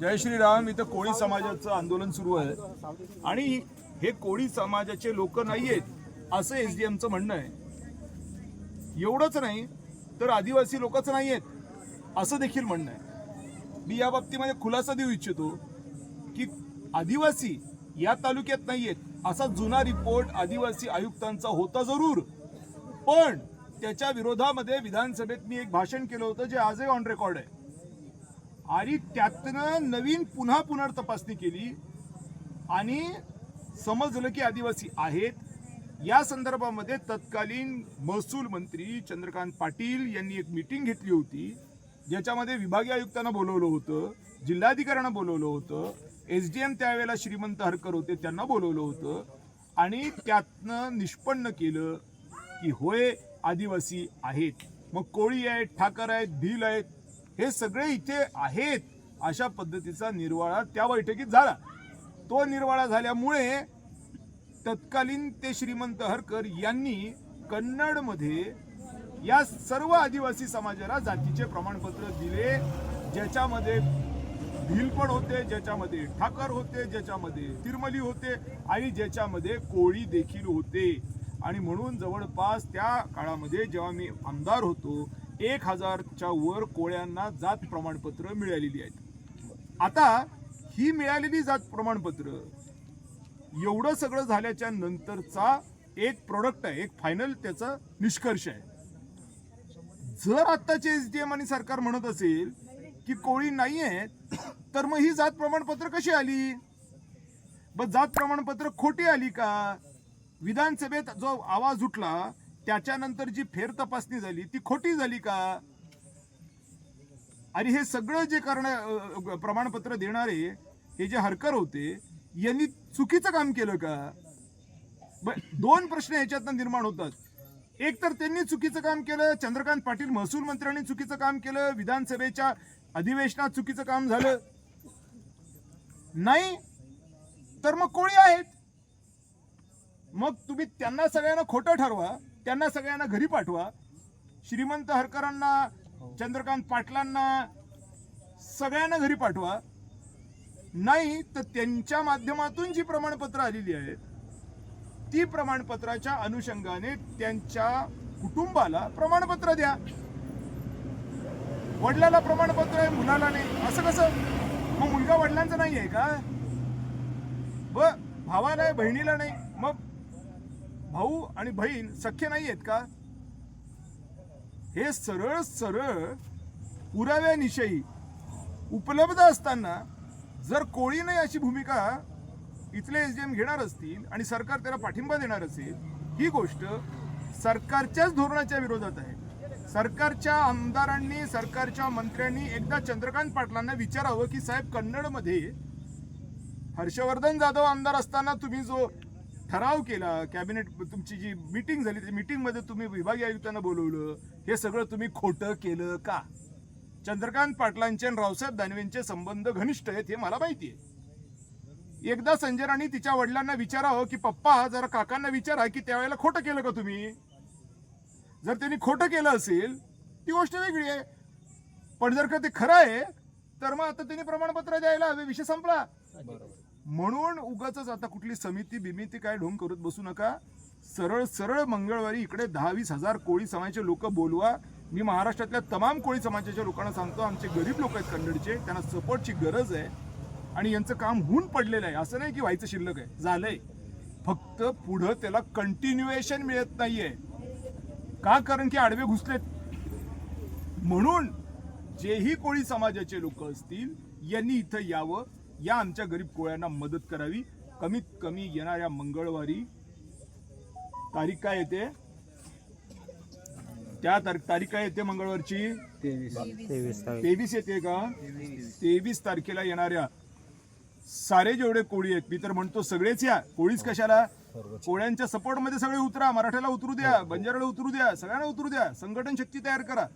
जय श्रीराम इथं कोळी समाजाचं आंदोलन सुरू आहे. आणि हे कोळी समाजाचे लोक नाही आहेत असं एस डी एमचं म्हणणं आहे. एवढंच नाही तर आदिवासी लोकच नाही आहेत असं देखील म्हणणं आहे. मी या बाबतीमध्ये खुलासा देऊ इच्छितो की आदिवासी या तालुक्यात नाही आहेत असा जुना रिपोर्ट आदिवासी आयुक्तांचा होता जरूर. पण त्याच्या विरोधामध्ये विधानसभेत मी एक भाषण केलं होतं जे आजही ऑन रेकॉर्ड आहे. आणि त्यातनं नवीन पुन्हा पुनर्तपासणी केली. आणि समजलं की आदिवासी आहेत. या संदर्भामध्ये तत्कालीन महसूल मंत्री चंद्रकांत पाटील यांनी एक मीटिंग घेतली होती. ज्याच्यामध्ये विभागीय आयुक्तांना बोलवलं होतं. जिल्हाधिकाऱ्यांना बोलवलं होतं. एस डी एम त्यावेळेला श्रीमंत हरकर होते त्यांना बोलवलं होतं. आणि त्यातनं निष्पन्न केलं की होय आदिवासी आहेत. मग कोळी आहेत ठाकर आहेत भील आहेत हे सगळे इथे आहेत अशा पद्धतीचा निर्वाळा त्या बैठकीत झाला. तो निर्वाळा झाल्यामुळे तत्कालीन ते श्रीमंत हरकर यांनी कन्नडमध्ये या सर्व आदिवासी समाजाला जातीचे प्रमाणपत्र दिले ज्याच्यामध्ये भिलपण होते ज्याच्यामध्ये ठाकर होते ज्याच्यामध्ये तिरमली होते आणि ज्याच्यामध्ये कोळी देखील होते. आणि म्हणून जवळपास त्या काळामध्ये जेव्हा मी आमदार होतो एक हजारच्या वर कोळ्यांना जात प्रमाणपत्र मिळालेली आहेत. आता ही मिळालेली जात प्रमाणपत्र एवढं सगळं झाल्याच्या नंतरचा एक प्रोडक्ट आहे एक फायनल त्याचा निष्कर्ष आहे. जर आत्ताचे एस डी एम आणि सरकार म्हणत असेल की कोळी नाही आहेत तर मग ही जात प्रमाणपत्र कशी आली? ब जात प्रमाणपत्र खोटी आली का? विधानसभेत जो आवाज उठला त्याच्यानंतर जी फेर तपासणी झाली ती खोटी झाली का? आणि हे सगळं जे करण प्रमाणपत्र देणारे हे जे हरकर होते यांनी चुकीचं काम केलं का? दोन प्रश्न याच्यातनं निर्माण होतात. एक तर त्यांनी चुकीचं काम केलं चंद्रकांत पाटील महसूल मंत्र्यांनी चुकीचं काम केलं विधानसभेच्या अधिवेशनात चुकीचं काम झालं. नाही तर मग कोळी आहेत. मग तुम्ही त्यांना सगळ्यांना खोटं ठरवा त्यांना सगळ्यांना घरी पाठवा. श्रीमंत हरकरांना चंद्रकांत पाटलांना सगळ्यांना घरी पाठवा. नाही तर त्यांच्या माध्यमातून जी प्रमाणपत्र आलेली आहेत ती प्रमाणपत्राच्या अनुषंगाने त्यांच्या कुटुंबाला प्रमाणपत्र द्या. वडिलाला प्रमाणपत्र आहे मुलाला नाही. असं कसं? मग मुलगा वडिलांचा नाही आहे का? ब भावाला आहे बहिणीला नाही. मग भाऊ आणि बहीण सख्य नाही आहेत का? हे सरळ सरळ पुराव्यानिशयी उपलब्ध असताना जर कोळी नाही अशी भूमिका इथले एस डी एम घेणार असतील आणि सरकार त्याला पाठिंबा देणार असेल ही गोष्ट सरकारच्याच धोरणाच्या विरोधात आहे. सरकारच्या आमदारांनी सरकारच्या मंत्र्यांनी एकदा चंद्रकांत पाटलांना विचारावं की साहेब कन्नडमध्ये हर्षवर्धन जाधव आमदार असताना तुम्ही जो ठराव केला कॅबिनेट तुमची जी मीटिंग झाली त्या मीटिंगमध्ये तुम्ही विभागीय आयुक्तांना बोलवलं. हे सगळं तुम्ही खोटं केलं का? चंद्रकांत पाटलांचे आणि रावसाहेब दानवेंचे संबंध घनिष्ठ आहेत हे मला माहिती आहे. एकदा संजय राणी तिच्या वडिलांना विचारावं की पप्पा जरा काकांना विचारा की त्यावेळेला खोटं केलं का तुम्ही? जर त्यांनी खोटं केलं असेल ती गोष्ट वेगळी आहे. पण जर का ते खरं आहे तर मग आता त्यांनी प्रमाणपत्र द्यायला हवे विषय संपला. म्हणून उगाच आता कुठली समिती बिमिती काय ढोंग करत बसू नका. सरळ सरळ मंगळवारी इकडे दहा वीस हजार कोळी समाजाचे लोक बोलवा. मी महाराष्ट्रातल्या तमाम कोळी समाजाच्या लोकांना सांगतो आमचे गरीब लोक आहेत कन्नडचे त्यांना सपोर्टची गरज आहे. आणि यांचं काम होऊन पडलेलं आहे असं नाही की व्हायचं शिल्लक आहे झालंय. फक्त पुढं त्याला कंटिन्युएशन मिळत नाहीये. का? कारण की आडवे घुसलेत. म्हणून जेही कोळी समाजाचे लोक असतील यांनी इथं यावं. या आमच्या गरीब कोळ्यांना मदत करावी. कमीत कमी येणाऱ्या मंगळवारी तारीख काय येते? त्या तारीख तारीख काय येते मंगळवारची? तेवीस. येते का? तेवीस तारखेला येणाऱ्या सारे जेवढे कोळी आहेत मी तर म्हणतो सगळेच या. कोळीच कशाला? कोळ्यांच्या सपोर्टमध्ये सगळे उतरा मराठ्याला उतरू द्या बंजाराला उतरू द्या सगळ्यांना उतरू द्या. संघटन शक्ती तयार करा.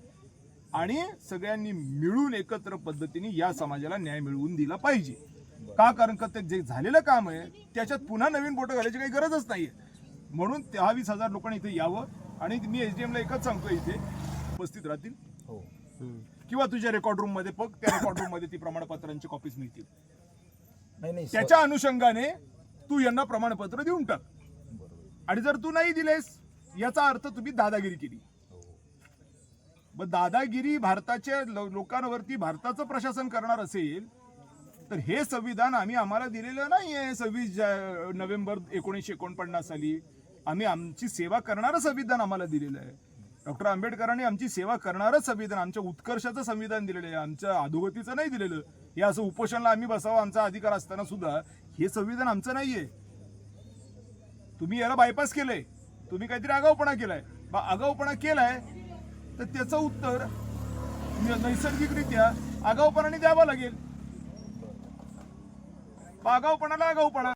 आणि सगळ्यांनी मिळून एकत्र पद्धतीने या समाजाला न्याय मिळवून दिला पाहिजे. का? कारण का ते जे झालेलं काम आहे त्याच्यात पुन्हा नवीन बोटं घालायची काही गरजच नाहीये. म्हणून दहा वीस हजार लोकांनी इथे यावं आणि मी एस डी एमला एकच सांगतो इथे उपस्थित राहतील. किंवा तुझ्या रेकॉर्ड रूममध्ये बघ त्या रेकॉर्ड रूममध्ये ती प्रमाणपत्रांची कॉपीज मिळतील. नाही नाही त्याच्या अनुषंगाने तू यांना प्रमाणपत्र देऊन टाक. आणि जर तू नाही दिलेस याचा अर्थ तुम्ही दादागिरी केली. मग दादागिरी भारताच्या लो- लोकांवरती भारताचं प्रशासन करणार असेल तर हे संविधान आम्ही आम्हाला दिलेलं नाही आहे सव्वीस नोव्हेंबर एकोणीसशे एकोणपन्नास साली. आम्ही आमची सेवा करणारं संविधान आम्हाला दिलेलं आहे. डॉक्टर आंबेडकरांनी आमची सेवा करणारं संविधान आमच्या उत्कर्षाचं संविधान दिलेलं आहे. आमच्या अधोगतीचं नाही दिलेलं. हे असं उपोषणला आम्ही बसावं आमचा अधिकार असताना सुद्धा हे संविधान आमचं नाही आहे तुम्ही याला बायपास केलंय. तुम्ही काहीतरी आगाऊपणा केलाय. बा आगाऊपणा केलाय तर त्याचं उत्तर नैसर्गिकरित्या आगाऊपणाने द्यावं लागेल. बा आगाऊपणाला आगाऊपणा